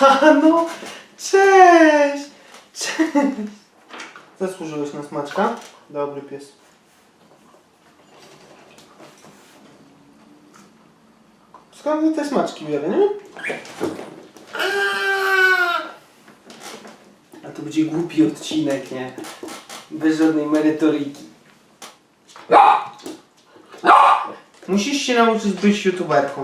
Hano, cześć! Cześć! Zasłużyłeś na smaczka? Dobry pies. Skąd te smaczki biorę, nie? A to będzie głupi odcinek, nie? Bez żadnej merytoryki. Musisz się nauczyć być youtuberką.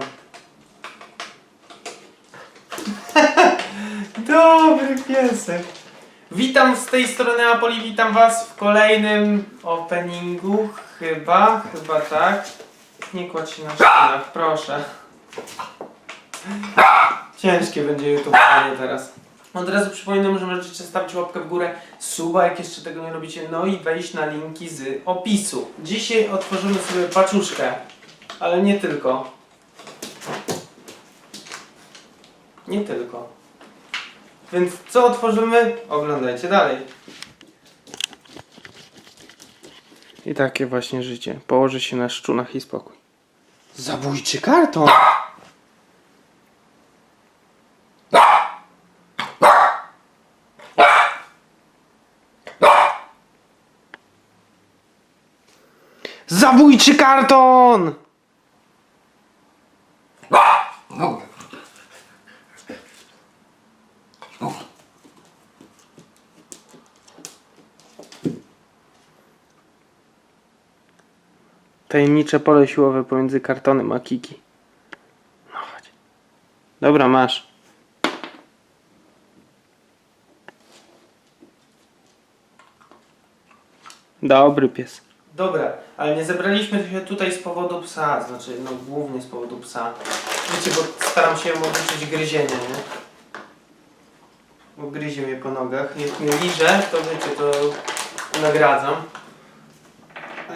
Witam z tej strony Apoli, witam was w kolejnym openingu. Chyba, chyba tak. Nie kładź się na szpilach, proszę. Ciężkie będzie YouTube'owanie teraz. Od razu przypominam, że możecie stawić łapkę w górę, suba, jak jeszcze tego nie robicie, no i wejść na linki z opisu. Dzisiaj otworzymy sobie paczuszkę, ale nie tylko. Nie tylko. Więc co otworzymy? Oglądajcie dalej. I takie właśnie życie. Położy się na szczunach i spokój. Zabójczy karton! Zabójczy karton! Tajemnicze pole siłowe pomiędzy kartonem a Kiki. No chodź. Dobra, masz. Dobry pies. Dobra, ale nie zebraliśmy się tutaj z powodu psa, znaczy no głównie z powodu psa. Wiecie, bo staram się oduczyć gryzienia, nie? Bo gryzie mnie po nogach. Jak mnie liże, to wiecie, to nagradzam.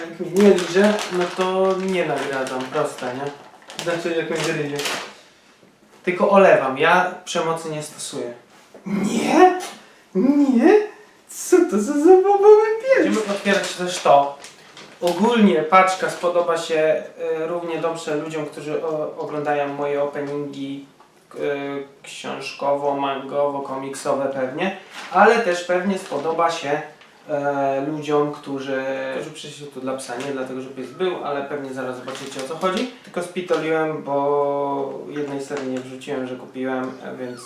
Jak liże, no to nie nagradzam, proste, nie? Znaczy jak mnie gryzie. Tylko olewam, ja przemocy nie stosuję. Nie? Nie? Co to za zabawowy pies? Będziemy otwierać też to. Ogólnie paczka spodoba się e, równie dobrze ludziom, którzy o, oglądają moje openingi e, książkowo, mangowo, komiksowe pewnie, ale też pewnie spodoba się e, ludziom, którzy, którzy przyszli tu dla psa, nie dlatego, że pies był, ale pewnie zaraz zobaczycie o co chodzi. Tylko spitoliłem, bo jednej serii nie wrzuciłem, że kupiłem, e, więc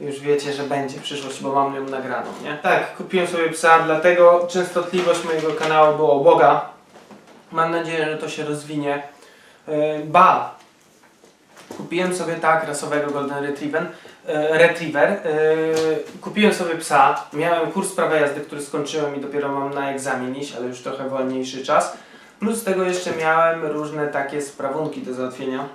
e, już wiecie, że będzie przyszłość, bo mam ją nagraną, nie? Tak, kupiłem sobie psa, dlatego częstotliwość mojego kanału była Boga. Mam nadzieję, że to się rozwinie. Yy, ba! Kupiłem sobie tak rasowego Golden Retriever. Yy, Retriever. Yy, kupiłem sobie psa. Miałem kurs prawa jazdy, który skończyłem i dopiero mam na egzamin iść, ale już trochę wolniejszy czas. Plus tego jeszcze miałem różne takie sprawunki do załatwienia.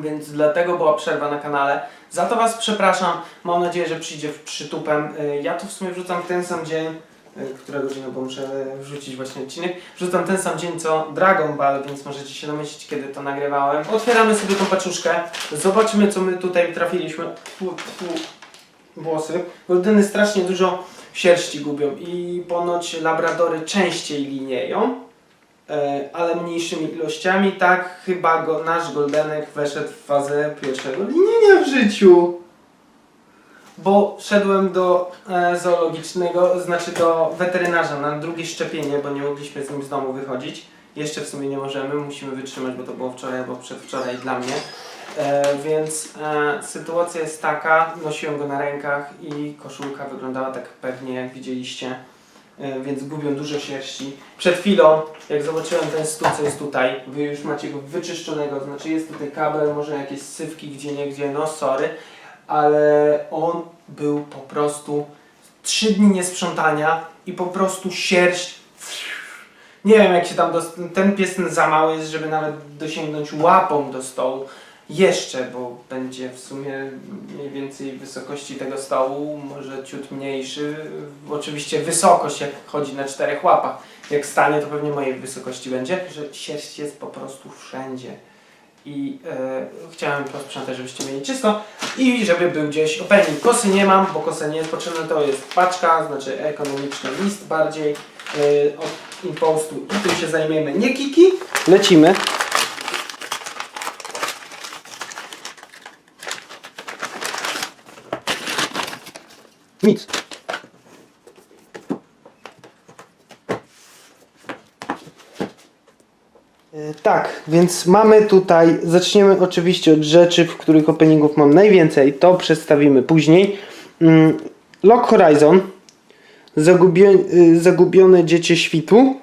Więc dlatego była przerwa na kanale. Za to Was przepraszam. Mam nadzieję, że przyjdzie w przytupem. Y, Ja to w sumie wrzucam w ten sam dzień, y, która godzina, bo muszę wrzucić właśnie odcinek. Wrzucam ten sam dzień co Dragon Ball, więc możecie się domyślić, kiedy to nagrywałem. Otwieramy sobie tą paczuszkę. Zobaczymy, co my tutaj trafiliśmy. Tfu, tfu. Włosy. Goldyny strasznie dużo sierści gubią i ponoć labradory częściej linieją. E, ale mniejszymi ilościami. Tak chyba go, nasz Goldenek weszedł w fazę pierwszego linienia w życiu. Bo szedłem do e, zoologicznego, znaczy do weterynarza na drugie szczepienie, bo nie mogliśmy z nim z domu wychodzić. Jeszcze w sumie nie możemy, musimy wytrzymać, bo to było wczoraj albo przedwczoraj dla mnie. E, więc e, sytuacja jest taka, nosiłem go na rękach i koszulka wyglądała tak pewnie jak widzieliście e, więc gubią dużo sierści. Przed chwilą, jak zobaczyłem ten stół, co jest tutaj, wy już macie go wyczyszczonego, znaczy jest tutaj kabel, może jakieś sywki gdzie nie gdzie, no sorry, ale on był po prostu trzy dni niesprzątania i po prostu sierść. Nie wiem jak się tam, ten pies za mały jest, żeby nawet dosięgnąć łapą do stołu. Jeszcze, bo będzie w sumie mniej więcej wysokości tego stołu, może ciut mniejszy. Oczywiście wysokość, jak chodzi na czterech łapach. Jak stanie, to pewnie mojej wysokości będzie. Że sierść jest po prostu wszędzie i e, chciałem posprzątać, żebyście mieli czysto i żeby był gdzieś opening. Kosy nie mam, bo kosy nie jest potrzebne, to jest paczka, znaczy ekonomiczny list bardziej e, od impostu i tym się zajmiemy, nie kiki. Lecimy. Nic. Tak, więc mamy tutaj, zaczniemy oczywiście od rzeczy, w których openingów mam najwięcej, to przedstawimy później. Mm, Lock Horizon, Zagubio y, Zagubione Dziecię Świtu,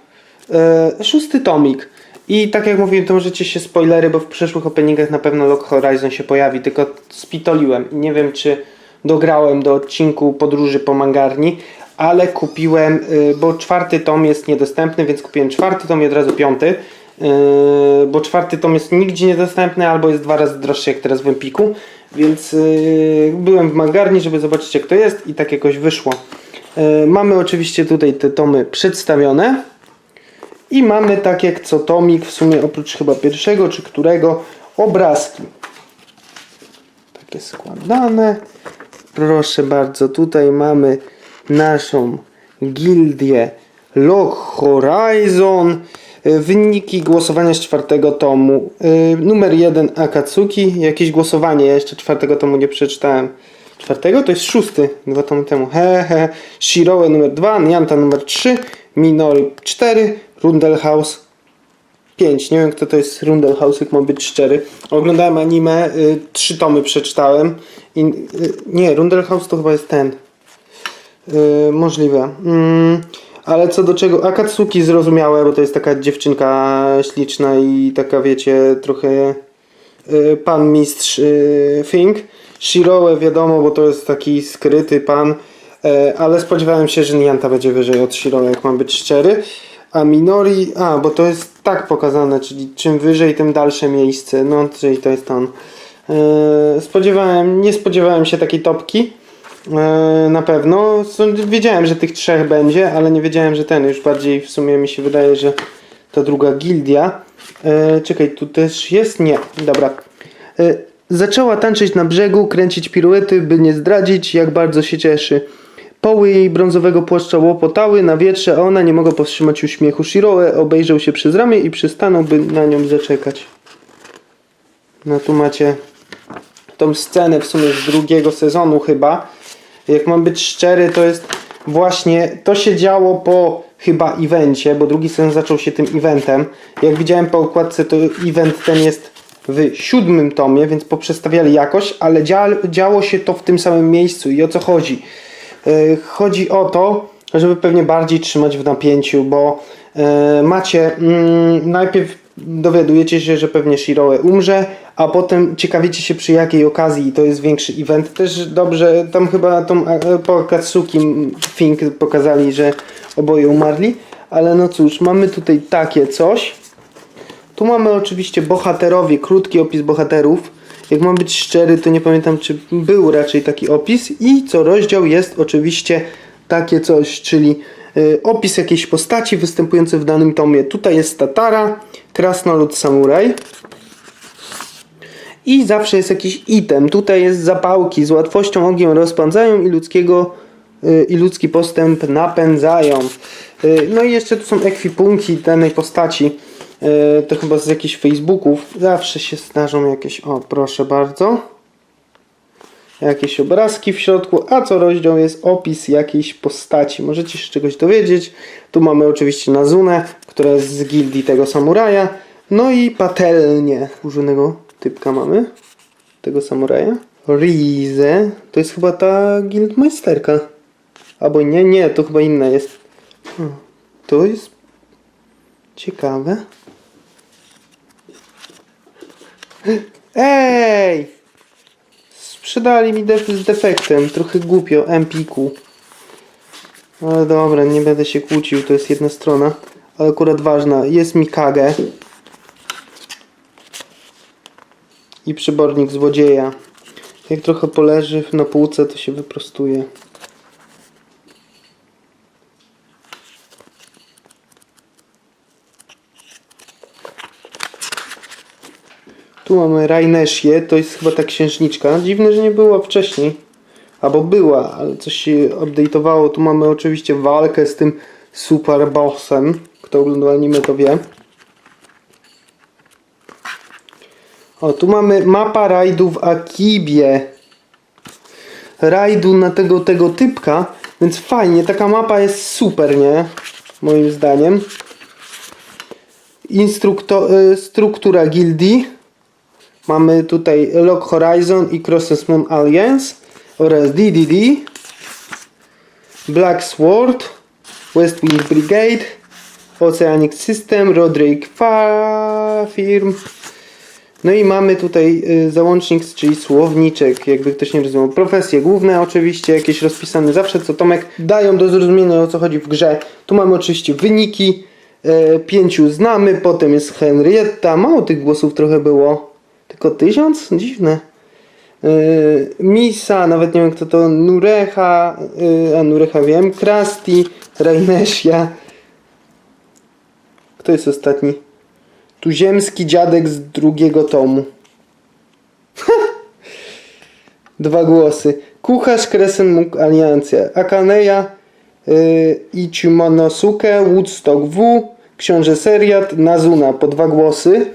e, szósty tomik. I tak jak mówiłem, to możecie się spoilery, bo w przyszłych openingach na pewno Lock Horizon się pojawi, tylko spitoliłem nie wiem czy dograłem do odcinku podróży po mangarni, ale kupiłem, y, bo czwarty tom jest niedostępny, więc kupiłem czwarty tom i od razu piąty. Yy, bo czwarty tom jest nigdzie niedostępny, albo jest dwa razy droższy jak teraz w Empiku, więc yy, byłem w mangarni, żeby zobaczyć jak to jest i tak jakoś wyszło. Yy, mamy oczywiście tutaj te tomy przedstawione i mamy tak jak co tomik, w sumie oprócz chyba pierwszego czy którego, obrazki. Takie składane. Proszę bardzo, tutaj mamy naszą gildię Lock Horizon. Y, Wyniki głosowania z czwartego tomu. Y, Numer jeden Akatsuki. Jakieś głosowanie, ja jeszcze czwartego tomu nie przeczytałem. Czwartego? To jest szósty, dwa tomy temu. He, he. Shiroe numer dwa, Nyanta numer trzy, Minori cztery, Rundelhaus 5. Nie wiem kto to jest Rundelhaus, jak mam być szczery. Oglądałem anime, y, trzy tomy przeczytałem. I, y, nie, Rundelhaus to chyba jest ten. Y, możliwe. Mm, ale co do czego, Akatsuki zrozumiałe, bo to jest taka dziewczynka śliczna i taka wiecie, trochę y, pan mistrz y, Fink. Shiroe wiadomo, bo to jest taki skryty pan, e, ale spodziewałem się, że Nianta będzie wyżej od Shiroe, jak mam być szczery. A Minori, a bo to jest tak pokazane, czyli czym wyżej, tym dalsze miejsce. No, czyli to jest on. E, spodziewałem, nie spodziewałem się takiej topki. E, na pewno. Wiedziałem, że tych trzech będzie, ale nie wiedziałem, że ten już bardziej w sumie mi się wydaje, że to druga gildia. E, czekaj, tu też jest? Nie, dobra. E, zaczęła tańczyć na brzegu, kręcić piruety, by nie zdradzić, jak bardzo się cieszy. Poły jej brązowego płaszcza łopotały na wietrze, a ona nie mogła powstrzymać uśmiechu. Shiroe obejrzał się przez ramię i przystanął, by na nią zaczekać. No tu macie tą scenę w sumie z drugiego sezonu chyba. Jak mam być szczery, to jest właśnie, to się działo po chyba evencie, bo drugi sezon zaczął się tym eventem. Jak widziałem po okładce, to event ten jest w siódmym tomie, więc poprzestawiali jakoś, ale dzia działo się to w tym samym miejscu i o co chodzi? Yy, chodzi o to, żeby pewnie bardziej trzymać w napięciu, bo yy, macie mm, najpierw dowiadujecie się, że pewnie Shiroe umrze, a potem ciekawicie się przy jakiej okazji to jest większy event. Też dobrze, tam chyba tą, po Katsuki Fink pokazali, że oboje umarli, ale no cóż, mamy tutaj takie coś. Tu mamy oczywiście bohaterowie, krótki opis bohaterów. Jak mam być szczery, to nie pamiętam, czy był raczej taki opis. I co rozdział jest oczywiście takie coś, czyli y, opis jakiejś postaci występującej w danym tomie. Tutaj jest Tatara, Krasnolud Samuraj. I zawsze jest jakiś item. Tutaj jest zapałki z łatwością ogień rozpędzają i ludzkiego y, i ludzki postęp napędzają. Y, No i jeszcze tu są ekwipunki danej postaci. Y, To chyba z jakichś Facebooków. Zawsze się zdarzą jakieś. O, proszę bardzo. Jakieś obrazki w środku, a co rozdział jest opis jakiejś postaci. Możecie się czegoś dowiedzieć. Tu mamy oczywiście Nazunę, która jest z gildii tego samuraja. No i patelnię. Używanego typka mamy. Tego samuraja. Rize. To jest chyba ta guildmeisterka. Albo nie, nie, to chyba inna jest. To jest ciekawe. Ej! Sprzedali mi def z defektem. Trochę głupio. Empiku. Ale dobra, nie będę się kłócił. To jest jedna strona. Ale akurat ważna. Jest Mikage. I przybornik złodzieja. Jak trochę poleży na półce, to się wyprostuje. Tu mamy Raineshię, to jest chyba ta księżniczka. Dziwne, że nie była wcześniej. Albo była, ale coś się update'owało. Tu mamy oczywiście walkę z tym super bossem. Kto oglądał anime to wie. O, tu mamy mapa rajdu w Akibie. rajdu na tego, tego typka, więc fajnie, taka mapa jest super, nie? Moim zdaniem. Instrukto, y, struktura gildii. Mamy tutaj Lock Horizon i Crosses Moon Alliance oraz DDD. Black Sword, West Wing Brigade, Oceanic System, Roderick Firm. No i mamy tutaj y, załącznik, czyli słowniczek, jakby ktoś nie rozumiał. Profesje główne oczywiście, jakieś rozpisane zawsze, co Tomek dają do zrozumienia o co chodzi w grze. Tu mamy oczywiście wyniki, e, pięciu znamy, potem jest Henrietta, mało tych głosów trochę było, tylko tysiąc? Dziwne. E, Misa, nawet nie wiem kto to, Nurecha, e, a Nurecha wiem, Krasti, Rainesia. Kto jest ostatni? Tuziemski dziadek z drugiego tomu. Dwa głosy. Kucharz Kresen Aliancja. Akaneja yy, Ichimonosuke, Woodstock W, Książę Seriat, Nazuna po dwa głosy.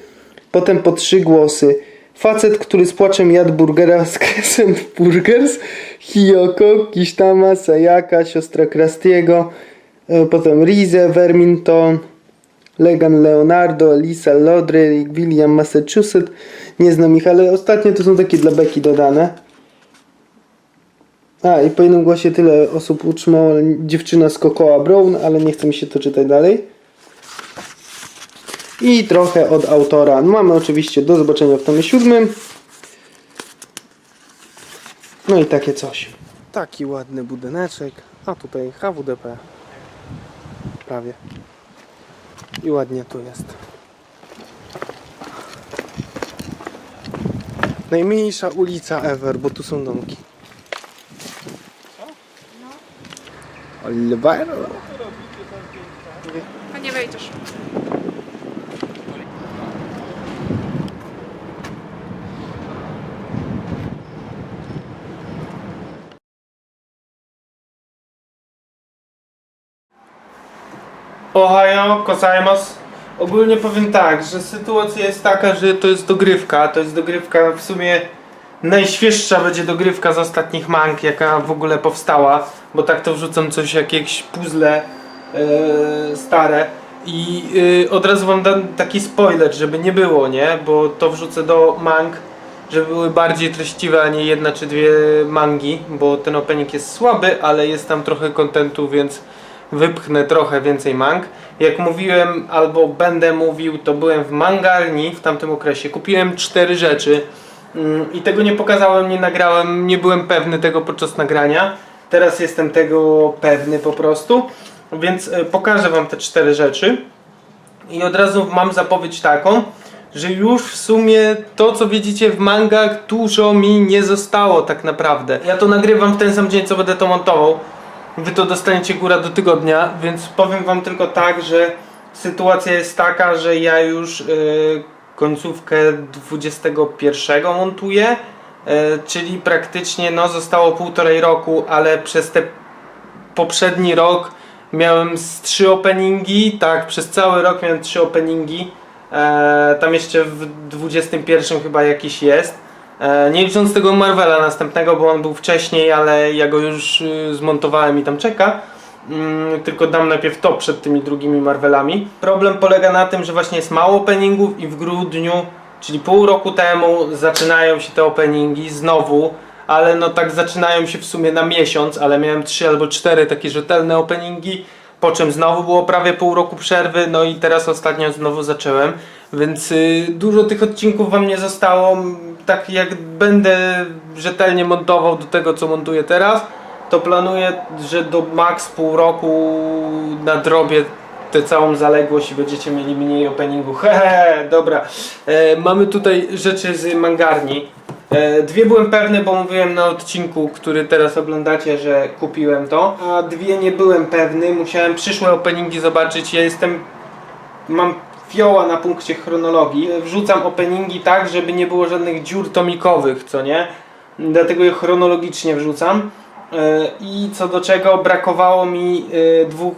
Potem po trzy głosy. Facet, który z płaczem jadł burgera z Crescent Burgers. Hiyoko, Kishtama, Sayaka, siostra Krastiego. Yy, potem Rize, Verminton. Legan Leonardo, Lisa Lodry, William Massachusetts. Nie znam ich, ale ostatnio to są takie dla beki dodane. A, i po jednym głosie tyle osób utrzymało dziewczyna z Cocoa Brown, ale nie chce mi się to czytać dalej. I trochę od autora. No, mamy oczywiście do zobaczenia w tomie siódmym. No i takie coś. Taki ładny budyneczek. A tutaj HWDP. Prawie. I ładnie tu jest. Najmniejsza ulica ever, bo tu są domki. Oliveiro. A nie wejdziesz. Ohio, Kosaimas. Ogólnie powiem tak, że sytuacja jest taka, że to jest dogrywka. To jest dogrywka w sumie najświeższa będzie dogrywka z ostatnich mang, jaka w ogóle powstała. Bo tak to wrzucam coś, jakieś puzzle e, stare. I e, od razu wam dam taki spoiler, żeby nie było, nie? Bo to wrzucę do mang, żeby były bardziej treściwe, a nie jedna czy dwie mangi. Bo ten opening jest słaby, ale jest tam trochę kontentu, więc wypchnę trochę więcej mang. Jak mówiłem albo będę mówił, to byłem w mangarni w tamtym okresie. Kupiłem cztery rzeczy mm, i tego nie pokazałem, nie nagrałem, nie byłem pewny tego podczas nagrania. Teraz jestem tego pewny po prostu, więc e, pokażę Wam te cztery rzeczy. I od razu mam zapowiedź taką, że już w sumie to, co widzicie w mangach, dużo mi nie zostało tak naprawdę. Ja to nagrywam w ten sam dzień, co będę to montował. Wy to dostaniecie góra do tygodnia, więc powiem wam tylko tak, że sytuacja jest taka, że ja już y, końcówkę 21 montuję, y, czyli praktycznie no zostało półtorej roku, ale przez te poprzedni rok miałem z trzy openingi, tak, przez cały rok miałem trzy openingi. E, tam jeszcze w 21 chyba jakiś jest. E, nie licząc tego Marvela następnego, bo on był wcześniej, ale ja go już y, zmontowałem i tam czeka. Mm, tylko dam najpierw to przed tymi drugimi Marvelami. Problem polega na tym, że właśnie jest mało openingów i w grudniu, czyli pół roku temu, zaczynają się te openingi znowu. Ale no tak zaczynają się w sumie na miesiąc, ale miałem trzy albo cztery takie rzetelne openingi. Po czym znowu było prawie pół roku przerwy, no i teraz ostatnio znowu zacząłem. Więc y, dużo tych odcinków wam nie zostało. Tak jak będę rzetelnie montował do tego, co montuję teraz, to planuję, że do max pół roku nadrobię tę całą zaległość i będziecie mieli mniej openingu. Hehe, dobra. E, mamy tutaj rzeczy z mangarni. E, dwie byłem pewny, bo mówiłem na odcinku, który teraz oglądacie, że kupiłem to, a dwie nie byłem pewny. Musiałem przyszłe openingi zobaczyć. Ja jestem mam fioła na punkcie chronologii. Wrzucam openingi tak, żeby nie było żadnych dziur tomikowych, co nie? Dlatego je chronologicznie wrzucam. E, I co do czego brakowało mi e, dwóch.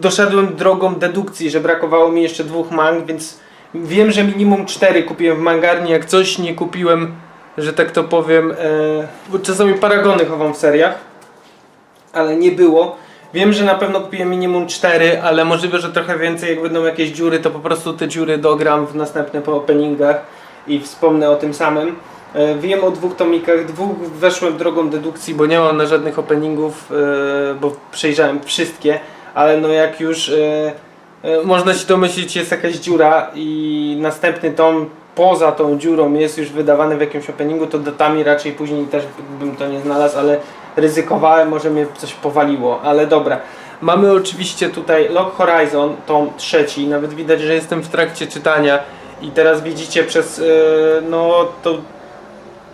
Doszedłem drogą dedukcji, że brakowało mi jeszcze dwóch mang, więc wiem, że minimum cztery kupiłem w mangarni. Jak coś nie kupiłem że tak to powiem, e, czasami paragony chowam w seriach, ale nie było. Wiem, że na pewno kupiłem minimum 4, ale możliwe, że trochę więcej. Jak będą jakieś dziury, to po prostu te dziury dogram w następnych openingach i wspomnę o tym samym. E, Wiem o dwóch tomikach, dwóch weszłem drogą dedukcji, bo nie mam na żadnych openingów, e, bo przejrzałem wszystkie, ale no jak już e, można się domyślić, jest jakaś dziura i następny tom poza tą dziurą jest już wydawany w jakimś openingu, to datami raczej później też bym to nie znalazł, ale ryzykowałem, może mnie coś powaliło, ale dobra. Mamy oczywiście tutaj Lock Horizon, tom trzeci, nawet widać, że jestem w trakcie czytania i teraz widzicie przez, e, no to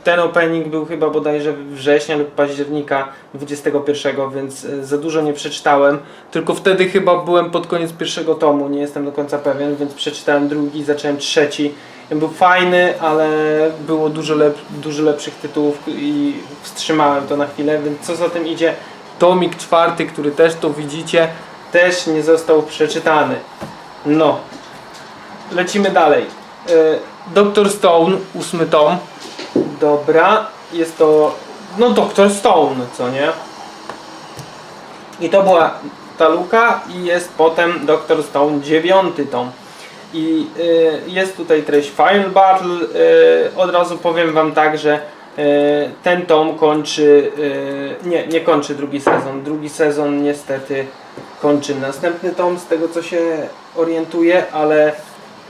ten opening był chyba bodajże września lub października 21, więc e, za dużo nie przeczytałem. Tylko wtedy chyba byłem pod koniec pierwszego tomu, nie jestem do końca pewien, więc przeczytałem drugi, zacząłem trzeci. Był fajny, ale było dużo, lep dużo lepszych tytułów i wstrzymałem to na chwilę, więc co za tym idzie, tomik czwarty, który też to widzicie, też nie został przeczytany. No, lecimy dalej. E, Doctor Stone, ósmy tom. Dobra, jest to no Doctor Stone, co nie? I to była ta luka i jest potem Doctor Stone dziewiąty tom. I y, jest tutaj treść Final Battle. Y, od razu powiem wam tak, że y, ten tom kończy, nie, nie kończy drugi sezon. Drugi sezon niestety kończy następny tom, z tego co się orientuję, ale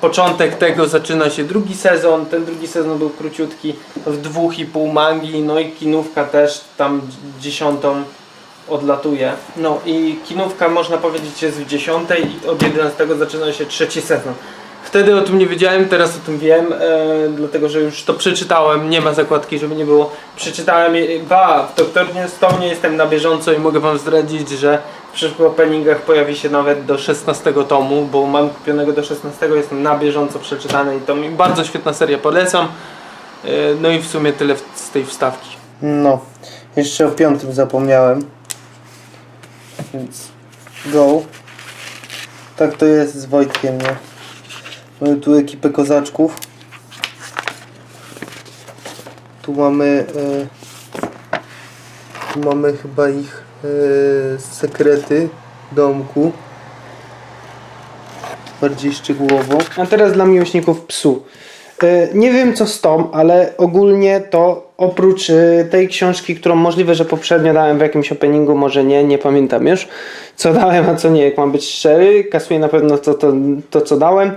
początek tego zaczyna się drugi sezon. Ten drugi sezon był króciutki, w dwóch i pół mangi, no i kinówka też tam dziesiątą odlatuje. No i kinówka można powiedzieć jest w dziesiątej i od 11 zaczyna się trzeci sezon. Wtedy o tym nie wiedziałem, teraz o tym wiem, e, dlatego że już to przeczytałem, nie ma zakładki, żeby nie było. Przeczytałem, je- ba, w Doktornie Stone jestem na bieżąco i mogę wam zdradzić, że w przyszłych openingach pojawi się nawet do 16 tomu, bo mam kupionego do 16, jestem na bieżąco przeczytany i to mi bardzo świetna seria, polecam. E, no i w sumie tyle z tej wstawki. No, jeszcze o piątym zapomniałem. Więc go. Tak to jest z Wojtkiem, nie? Mamy tu ekipę kozaczków. Tu mamy e, tu mamy chyba ich e, sekrety domku. Bardziej szczegółowo. A teraz dla miłośników psu. E, Nie wiem co z tą, ale ogólnie to oprócz e, tej książki, którą możliwe, że poprzednio dałem w jakimś openingu, może nie, nie pamiętam już, co dałem, a co nie, jak mam być szczery, kasuję na pewno to, to, to co dałem.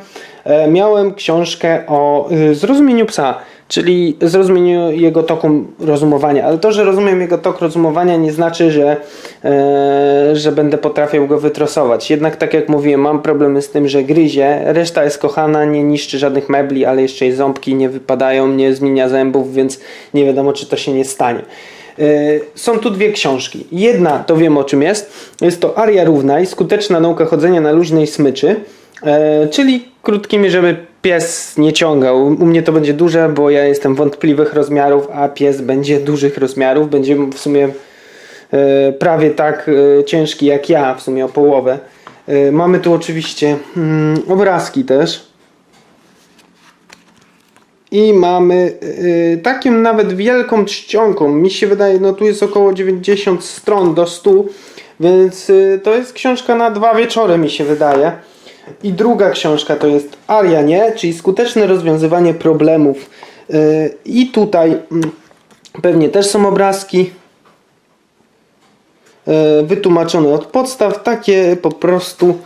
E, Miałem książkę o zrozumieniu psa, czyli zrozumieniu jego toku rozumowania, ale to, że rozumiem jego tok rozumowania nie znaczy, że, e, że będę potrafił go wytrosować. Jednak tak jak mówiłem, mam problemy z tym, że gryzie, reszta jest kochana, nie niszczy żadnych mebli, ale jeszcze jej ząbki nie wypadają, nie zmienia zębów, więc nie wiadomo czy to się nie stanie. E, Są tu dwie książki. Jedna to wiem o czym jest. Jest to Aria Równaj, skuteczna nauka chodzenia na luźnej smyczy. E, czyli krótkimi, żeby pies nie ciągał. U mnie to będzie duże, bo ja jestem wątpliwych rozmiarów, a pies będzie dużych rozmiarów. Będzie w sumie e, prawie tak e, ciężki jak ja, w sumie o połowę. E, mamy tu oczywiście mm, obrazki też. I mamy taką nawet wielką czcionką. Mi się wydaje, no tu jest około 90 stron do 100, więc to jest książka na dwa wieczory, mi się wydaje. I druga książka to jest Aria Nie, czyli skuteczne rozwiązywanie problemów. Y, I tutaj mm, pewnie też są obrazki e, wytłumaczone od podstaw, takie po prostu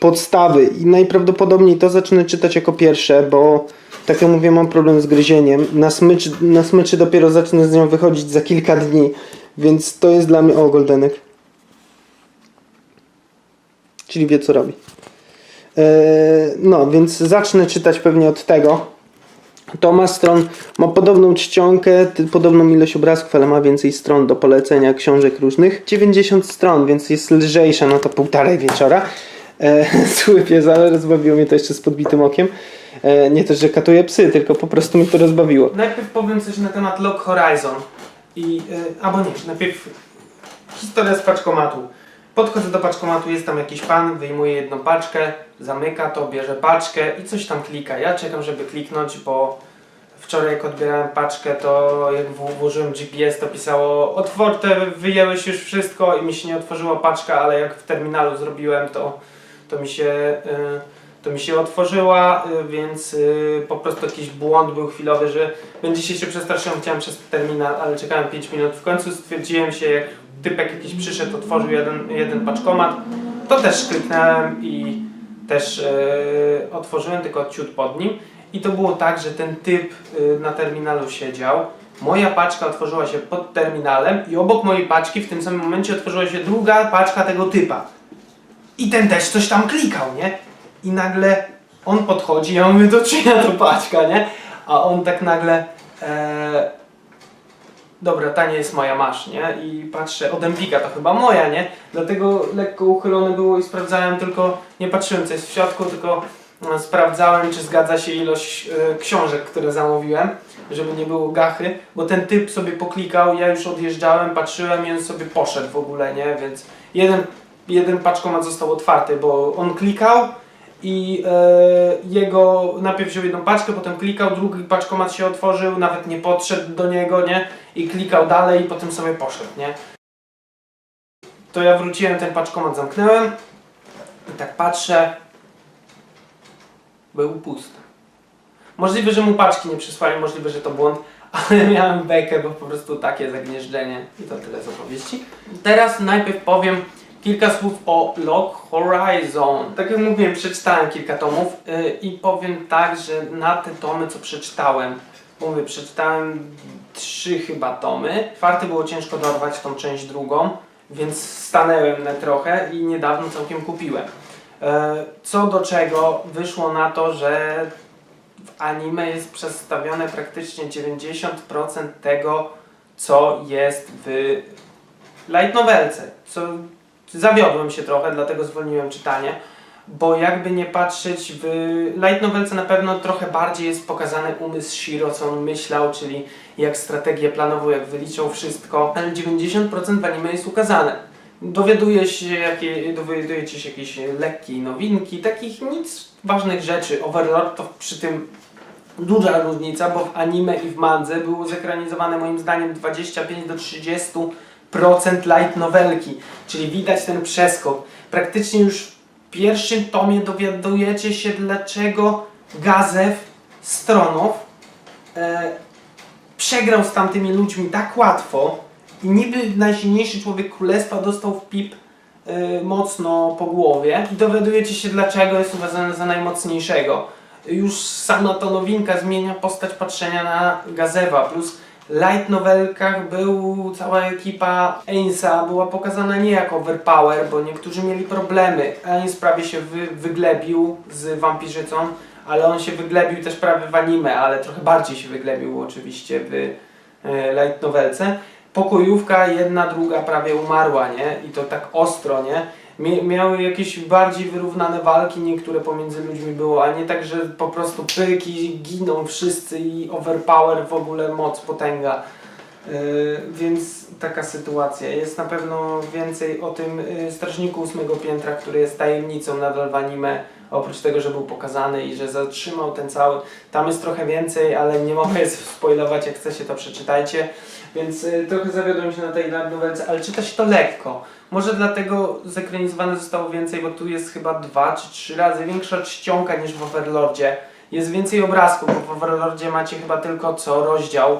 podstawy i najprawdopodobniej to zacznę czytać jako pierwsze, bo tak jak mówię mam problem z gryzieniem, na smyczy, na smyczy dopiero zacznę z nią wychodzić za kilka dni, więc to jest dla mnie, o goldenek, czyli wie co robi. E, no, więc zacznę czytać pewnie od tego. To ma stron, ma podobną czcionkę, podobną ilość obrazków, ale ma więcej stron do polecenia książek różnych. 90 stron, więc jest lżejsza na to półtorej wieczora. E, ale rozbawiło mnie to jeszcze z podbitym okiem. E, nie też, że katuje psy, tylko po prostu mnie to rozbawiło. Najpierw powiem coś na temat Lock Horizon. I, e, albo nie, najpierw historia z paczkomatu. Podchodzę do paczkomatu, jest tam jakiś pan, wyjmuje jedną paczkę, zamyka to, bierze paczkę i coś tam klika. Ja czekam, żeby kliknąć, bo wczoraj jak odbierałem paczkę, to jak włożyłem GPS, to pisało otwarte, wyjęłeś już wszystko i mi się nie otworzyła paczka, ale jak w terminalu zrobiłem, to, to mi się... y, to mi się otworzyła, y, więc y, po prostu jakiś błąd był chwilowy, że będzie się przestraszyłem, chciałem przez terminal, ale czekałem 5 minut. W końcu stwierdziłem się, jak typek jakiś przyszedł, otworzył jeden, jeden paczkomat, to też kliknąłem i też y, otworzyłem tylko ciut pod nim. I to było tak, że ten typ y, na terminalu siedział, moja paczka otworzyła się pod terminalem i obok mojej paczki w tym samym momencie otworzyła się druga paczka tego typa. I ten też coś tam klikał, nie? I nagle on podchodzi, ja mówię, to czyja to paczka, nie? A on tak nagle, e, dobra, ta nie jest moja, masz, nie? I patrzę, od Empika to chyba moja, nie? Dlatego lekko uchylone było i sprawdzałem tylko, nie patrzyłem co jest w środku, tylko e, sprawdzałem, czy zgadza się ilość e, książek, które zamówiłem, żeby nie było gachy, bo ten typ sobie poklikał, ja już odjeżdżałem, patrzyłem i on sobie poszedł w ogóle, nie? Więc jeden, jeden paczkomat został otwarty, bo on klikał, i e, jego najpierw wziął jedną paczkę, potem klikał, drugi paczkomat się otworzył, nawet nie podszedł do niego, nie? I klikał dalej i potem sobie poszedł, nie? To ja wróciłem, ten paczkomat zamknąłem i tak patrzę, był pusty. Możliwe, że mu paczki nie przysłali, możliwe, że to błąd, ale miałem bekę, bo po prostu takie zagnieżdżenie i to tyle z opowieści. Teraz najpierw powiem kilka słów o Log Horizon. Tak jak mówiłem, przeczytałem kilka tomów yy, i powiem tak, że na te tomy, co przeczytałem, mówię, przeczytałem trzy chyba tomy. Czwarty było ciężko dorwać tą część drugą, więc stanęłem na trochę i niedawno całkiem kupiłem. E, Co do czego wyszło na to, że w anime jest przedstawione praktycznie 90% tego, co jest w light novelce. Co zawiodłem się trochę, dlatego zwolniłem czytanie. Bo jakby nie patrzeć, w light novelce na pewno trochę bardziej jest pokazany umysł Shiro, co on myślał, czyli jak strategię planował, jak wyliczał wszystko. Ale 90% w anime jest ukazane. Dowiaduje się, jakie, dowiadujecie się jakieś lekkie nowinki, takich nic ważnych rzeczy. Overlord to przy tym duża różnica, bo w anime i w mandze było zekranizowane moim zdaniem 25 do 30% light novelki, czyli widać ten przeskok. Praktycznie już w pierwszym tomie dowiadujecie się dlaczego Gazew Stronow e, przegrał z tamtymi ludźmi tak łatwo i niby najsilniejszy człowiek królestwa dostał w pip e, mocno po głowie i dowiadujecie się dlaczego jest uważany za najmocniejszego. Już sama ta nowinka zmienia postać patrzenia na Gazewa, plus light novelkach był cała ekipa Ainsa była pokazana nie jako overpower, bo niektórzy mieli problemy. Ains prawie się wy, wyglebił z wampirzycą, ale on się wyglebił też prawie w anime, ale trochę bardziej się wyglebił oczywiście w e, light novelce. Pokojówka jedna, druga prawie umarła, nie? I to tak ostro, nie? Miały jakieś bardziej wyrównane walki, niektóre pomiędzy ludźmi było, a nie tak, że po prostu pyki giną wszyscy i overpower w ogóle moc, potęga. Yy, więc taka sytuacja. Jest na pewno więcej o tym yy, strażniku ósmego piętra, który jest tajemnicą nadal w anime, oprócz tego, że był pokazany i że zatrzymał ten cały. Tam jest trochę więcej, ale nie mogę spoilować, jak chcecie to przeczytajcie. Więc yy, trochę zawiodłem się na tej nowelce, ale czyta się to lekko. Może dlatego zekranizowane zostało więcej, bo tu jest chyba dwa czy trzy razy większa czcionka niż w Overlordzie. Jest więcej obrazków, bo w Overlordzie macie chyba tylko co rozdział e,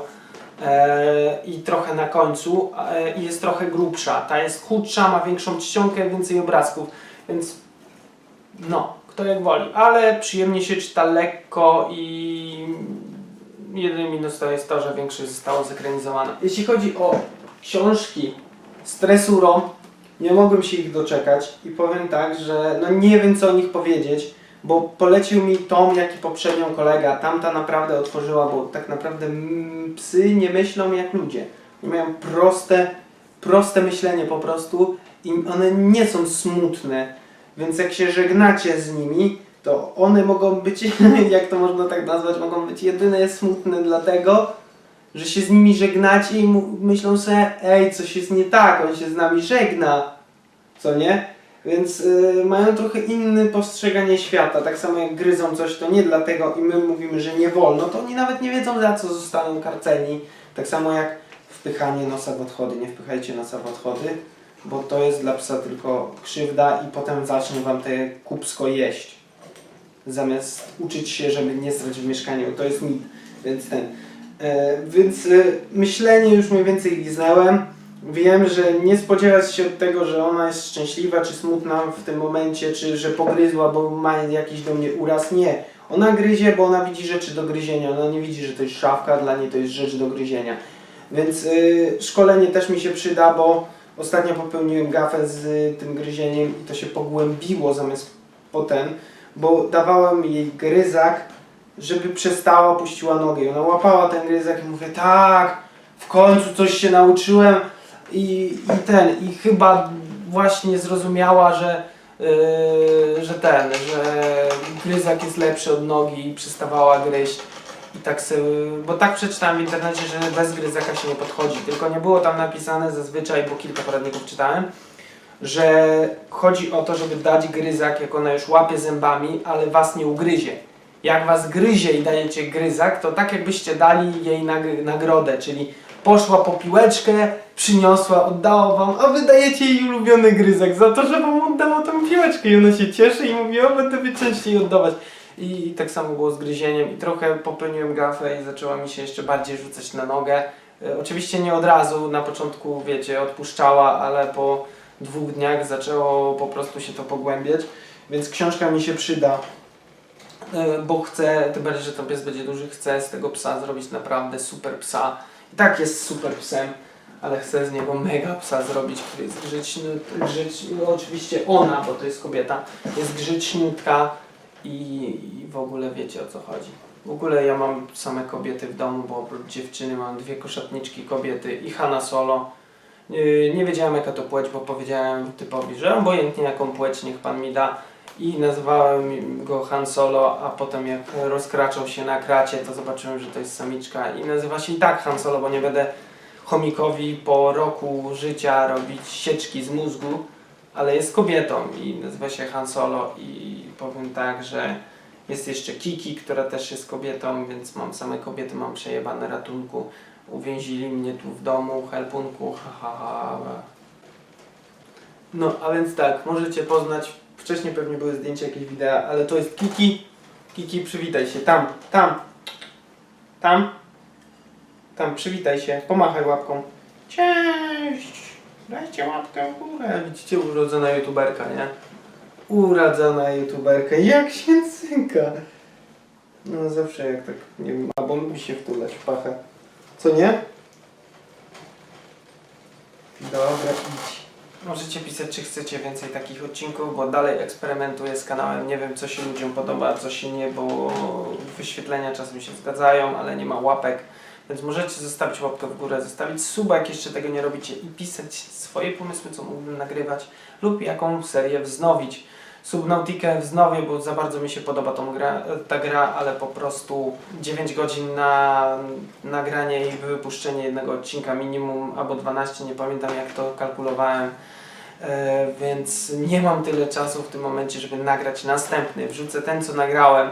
i trochę na końcu e, i jest trochę grubsza. Ta jest chudsza, ma większą czcionkę, więcej obrazków, więc no, kto jak woli. Ale przyjemnie się czyta lekko i jedyny minus to jest to, że większość zostało zekranizowane. Jeśli chodzi o książki z tresurą, nie mogłem się ich doczekać i powiem tak, że no nie wiem co o nich powiedzieć, bo polecił mi tom, jak i poprzednią kolega. Tamta naprawdę otworzyła, bo tak naprawdę psy nie myślą jak ludzie. Mają proste, proste myślenie po prostu i one nie są smutne. Więc jak się żegnacie z nimi, to one mogą być, jak to można tak nazwać, mogą być jedyne smutne dlatego, że się z nimi żegnacie i myślą sobie, ej, coś jest nie tak, on się z nami żegna, co nie? Więc y, mają trochę inne postrzeganie świata. Tak samo jak gryzą coś, to nie dlatego i my mówimy, że nie wolno, to oni nawet nie wiedzą za co zostaną karceni. Tak samo jak wpychanie nosa w odchody. Nie wpychajcie nosa w odchody, bo to jest dla psa tylko krzywda i potem zacznie wam te kupsko jeść. Zamiast uczyć się, żeby nie strać w mieszkaniu. To jest mit. Więc ten. E, więc e, myślenie już mniej więcej liznęłem. Wiem, że nie spodziewać się od tego, że ona jest szczęśliwa czy smutna w tym momencie, czy że pogryzła, bo ma jakiś do mnie uraz. Nie. Ona gryzie, bo ona widzi rzeczy do gryzienia. Ona nie widzi, że to jest szafka, dla niej to jest rzecz do gryzienia. Więc y, szkolenie też mi się przyda, bo ostatnio popełniłem gafę z y, tym gryzieniem i to się pogłębiło zamiast potem, bo dawałem jej gryzak, żeby przestała, puściła nogę. I ona łapała ten gryzak i mówię, tak, w końcu coś się nauczyłem i, i ten, i chyba właśnie zrozumiała, że, yy, że ten, że gryzak jest lepszy od nogi i przestawała gryźć. I tak bo tak przeczytałem w internecie, że bez gryzaka się nie podchodzi, tylko nie było tam napisane zazwyczaj, bo kilka poradników czytałem, że chodzi o to, żeby dać gryzak, jak ona już łapie zębami, ale was nie ugryzie. Jak was gryzie i dajecie gryzak, to tak jakbyście dali jej nag- nagrodę, czyli poszła po piłeczkę, przyniosła, oddała wam, a wy dajecie jej ulubiony gryzak za to, że wam oddała tą piłeczkę i ona się cieszy i mówi, o będę wy częściej oddawać. I tak samo było z gryzieniem i trochę popełniłem gafę i zaczęła mi się jeszcze bardziej rzucać na nogę. E, Oczywiście nie od razu, na początku wiecie, odpuszczała, ale po dwóch dniach zaczęło po prostu się to pogłębiać, więc książka mi się przyda, e, bo chcę, tym bardziej, że to pies będzie duży, chcę z tego psa zrobić naprawdę super psa. I tak jest super psem, ale chcę z niego mega psa zrobić, który jest grzeczny, grzecz, no oczywiście ona, bo to jest kobieta, jest grzeczniutka i, i w ogóle wiecie o co chodzi. W ogóle ja mam same kobiety w domu, bo oprócz dziewczyny mam dwie koszatniczki kobiety i Hanna Solo. Yy, Nie wiedziałem jaka to płeć, bo powiedziałem typowi, że obojętnie jaką płeć niech pan mi da. I nazwałem go Han Solo, a potem jak rozkraczał się na kracie, to zobaczyłem, że to jest samiczka i nazywa się i tak Han Solo, bo nie będę chomikowi po roku życia robić sieczki z mózgu, ale jest kobietą i nazywa się Han Solo i powiem tak, że jest jeszcze Kiki, która też jest kobietą, więc mam same kobiety, mam przejebane ratunku. Uwięzili mnie tu w domu, helpunku, ha, ha, ha. No, a więc tak, możecie poznać, wcześniej pewnie były zdjęcia, jakieś wideo, ale to jest Kiki. Kiki, przywitaj się, tam, tam, tam, tam, przywitaj się, pomachaj łapką. Cześć! Dajcie łapkę w górę. Widzicie, urodzona youtuberka, nie? Urodzona youtuberka, jak się cynka. No zawsze jak tak, nie wiem, albo lubi się wtulać w pachę. Co nie? Dobra, idź. Możecie pisać, czy chcecie więcej takich odcinków, bo dalej eksperymentuję z kanałem. Nie wiem, co się ludziom podoba, co się nie, bo wyświetlenia czasem się zgadzają, ale nie ma łapek. Więc możecie zostawić łapkę w górę, zostawić suba, jak jeszcze tego nie robicie i pisać swoje pomysły, co mógłbym nagrywać lub jaką serię wznowić. Subnautikę wznowię, bo za bardzo mi się podoba tą gra, ta gra, ale po prostu 9 godzin na nagranie i wypuszczenie jednego odcinka minimum, albo 12, nie pamiętam jak to kalkulowałem. E, więc nie mam tyle czasu w tym momencie, żeby nagrać następny. Wrzucę ten, co nagrałem,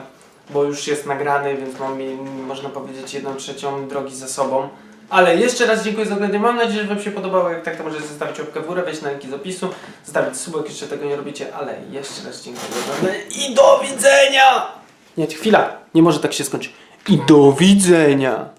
bo już jest nagrany, więc mam, można powiedzieć, jedną trzecią drogi za sobą. Ale jeszcze raz dziękuję za oglądanie. Mam nadzieję, że Wam się podobało. Jak tak, to możecie zostawić łapkę w górę, wejść na linki z opisu, zostawić subek, jeszcze tego nie robicie, ale jeszcze raz dziękuję za oglądanie i do widzenia! Nie, chwila, nie może tak się skończyć. I do widzenia!